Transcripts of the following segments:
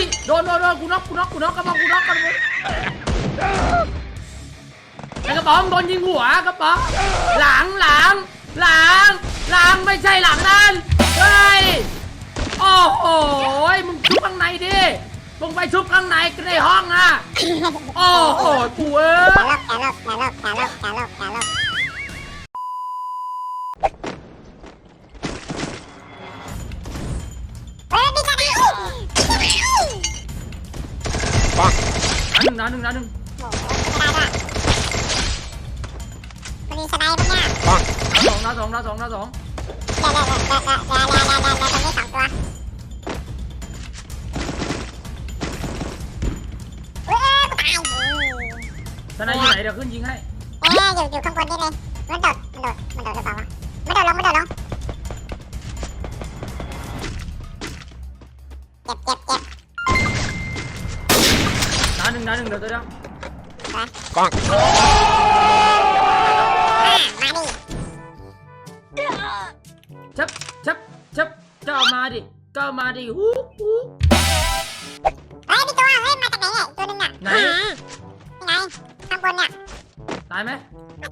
อุ้ยโดนโดนโดนกูน็อกกูน็อกกูน็อกกระป๋องกูน็อกกันเลยไอ้กระป๋องโดนยิงหัวกระป๋องหลังหลังหลังหลังไม่ใช่หลังนั่นเฮ้ยโอ้โหมึงชุบข้างในดิมึงไปชุบข้างในในห้องอะโอ้โหกูเอ้ย หนึ่งนัดหนึ่งนัดหนึ่งโอ้โหไม่ได้ด้วยมันมีสไนป์ปะเนี่ยสองนัดสองนัดสองนัดสองเดี๋ยวเดี๋ยวเดี๋ยวเดี๋ยวเดี๋ยวเดี๋ยวเดี๋ยวเดี๋ยวตรงนี้สองตัวเฮ้ยกูตายอืมทนายอยู่ไหนเดี๋ยวขึ้นยิงให้เอ๊ะอยู่อยู่ข้างบนนี่เลยมันโดดมันโดดมันโดดหรือเปล่าวะมันโดดลงมันโดดลงเจ็บเจ็บ นัดหนึ่งนัดหนึ่งเดี๋ยวตัวเดียวอะมาดิชับชับชับก็เอามาดิก็เอามาดิฮู้ฮู้เฮ้ยมีตัวเฮ้ยมาจากไหนเนี่ยตัวหนึงอะไหนนี่ไงข้างบนเนี่ยตายไหมยัง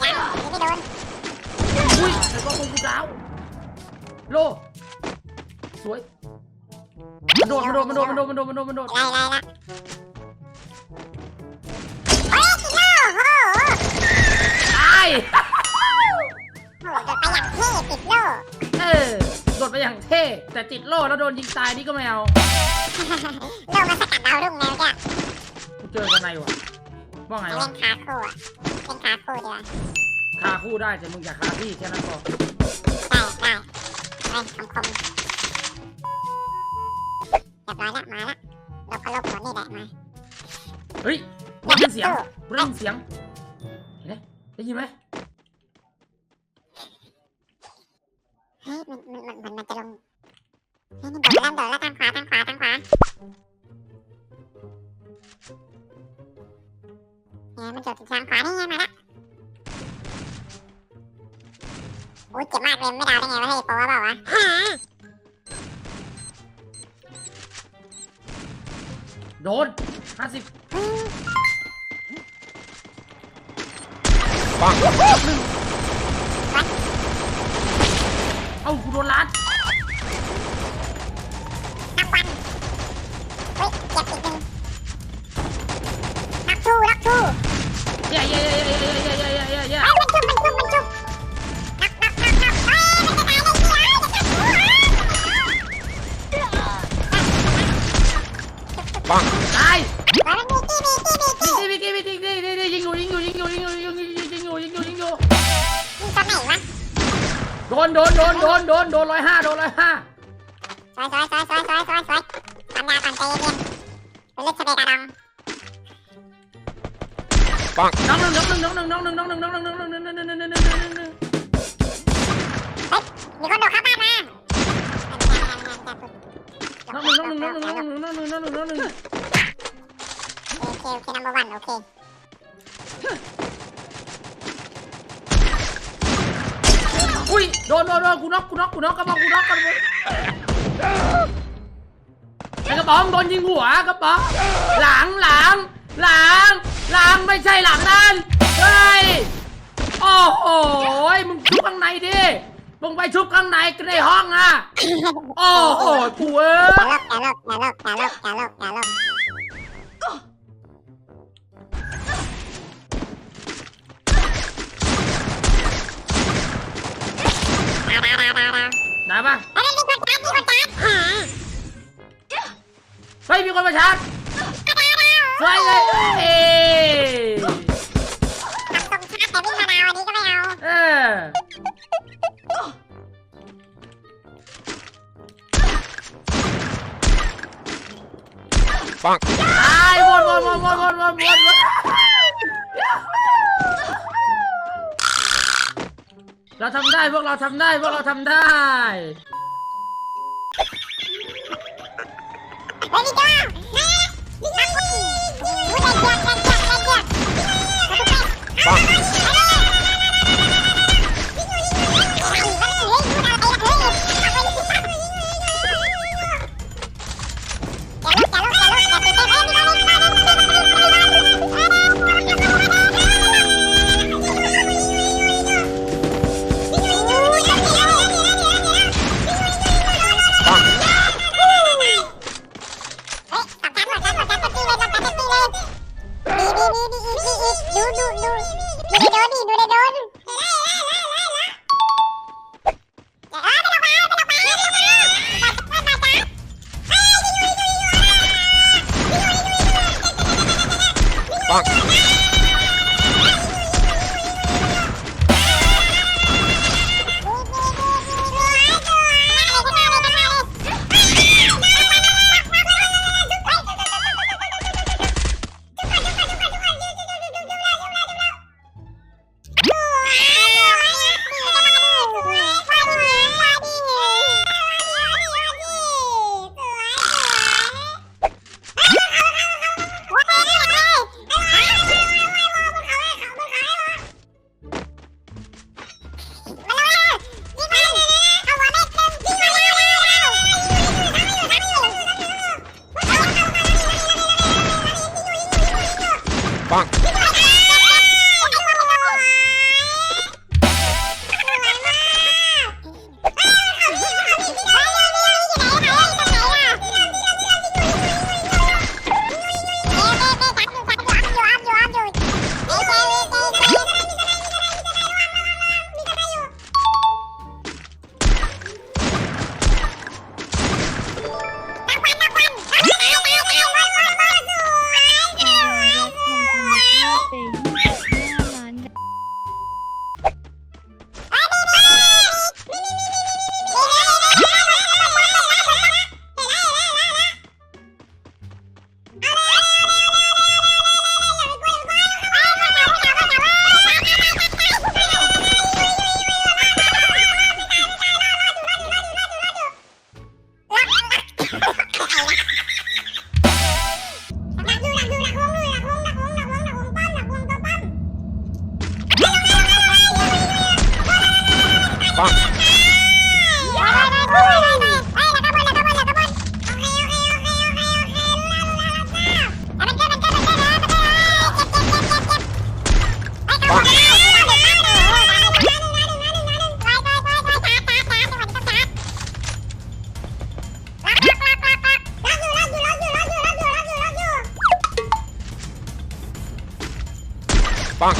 ยังไม่โดนอุ้ยไอ้กองกูดาวโลสวยมันโดดมันโดดมันโดดมันโดดมันโดดมันโดดมันโดดไล่ไล่ละ ดดไปอย่างเท่ แต่ติดโล่แล้วโดนยิงตายนี่ก็ไม่เอาโล่มาสกัดดาวรุ่งไงเมื่อกี้กูเจอทนายว่ะว่าไงเล่วะนคาคู่อะเล่นคาคู่ดีกว่าคาคู่ได้แต่มึงอย่าคาพี่แค่นั้นพอได้ได้ไปคำคมเรียบร้อยละมาละลบก็ลบหัวนี่แหละมาเฮ้ยกูได้ยินเสียงกูได้ยินเสียงเห็นไหมได้ยินไหม เฮ้ยมันมันมันมันมันจะลงเฮ้ ดดแล้วแล้วทางขวาทางขวาทางขวาเนี่ยมันโดดทางขวานี่ไงมาละโอ้ยเจ็บมากเลยไม่ดาวได้ไงวะเฮ้ยโปรว่าเปล่าวะโดนห้าสิบปังเอ้ากูโดนลัด เฮ้ยเจ็บอีกหนึ่งนักทูนักทูเย้เย้เย้เย้เย้เย้เย้เย้เย้เฮ้ยมันจุบมันจุบมันจุบนักนักนักนักเฮ้ยมันจะตายเลยเนี่ยจะกัดหัวตายแล้วมันมีกี้มีกี้มีกี้ยิงดิยิงดิยิงดิยิงดิยิงอยู่ยิงอยู่ยิงอยู่ยิงอยู่ยิงอยู่ยิงอยู่ยิงอยู่ยิงอยู่มีตัวไหนวะโดนโดนโดนโดนโดนโดนร้อยห้าโดนร้อยห้าสวยสวยสวยสวยสวยสวยสว ยาก่อนใจเย็นๆเป็นเลือดสเปรย์กระดองน้องหนึ่งน้องหนึ่งน้องหนึ่งน้องหนึ่งน้องหนึ่งน้องหนึ่งน้องหนึ่งน้องหนึ่งน้องหนึ่งน้องหนึ่งน้องหนึ่งน้องหนึ่งมีคนโดดเข้าบ้านมาน้องหนึ่งน้องหนึ่งน้องหนึ่งน้องหนึ่งน้องหนึ่งน้องหนึ่งน้องหนึ่งโอเคโอเค number one โอเคอุ้ยโดนโดนโดนกูน็อกกูน็อกกูน็อกกระป๋องกูน็อกกันเลยไอ้กระป๋องโดนยิงหัวกระป๋องหลังหลังหลังหลังไม่ใช่หลังน้อ้โหมึงชุบข้างในดิมึงไปชุบข้างนในห้องอะโอ้โหกูเอ้ยอย่าลบอย่าลบอย่าลบอย่าลบอย่าลบอย่าลบดาวดาวดาวดาวดาวได้ปะเฮ้ยมีคนจัดมีคนจัดเฮ้ยมีคนมาชาร์จสวยเลยเอ้ยทำตรงชาร์จแต่วิ่งมาดาวอันนี้ก็ไม่เอาเออตายหมดหมดห กระป๋องโดนยิงหัวกระป๋องหลังหลังหลังหลังไม่ใช่หลังนั่นเฮ้ยโอ้โหมึงชุบข้างในดิมึงไปชุบข้างในในห้องอะโอ้โหกูเอ้ยอย่าอกอย่าลอกอย่าลอกอย่าลอาย เฮ้ยมีคนมาชาร์จไฟเลยเอ้ยเออปังตาเอ้ยไอ้บอลบอลบอลบอลบอลบอลเราทำได้พวกเราทำได้พวกเราทำได้ Bang. แล้วดิดูในโดนปัง ป้องป้อง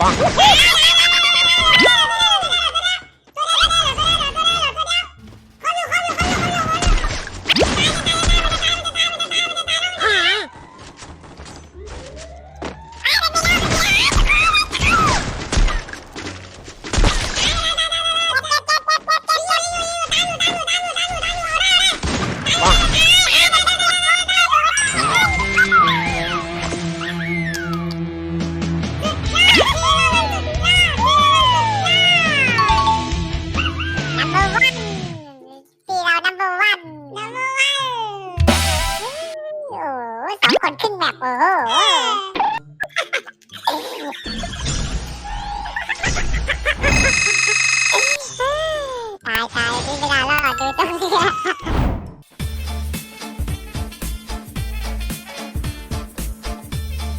ปัง 어.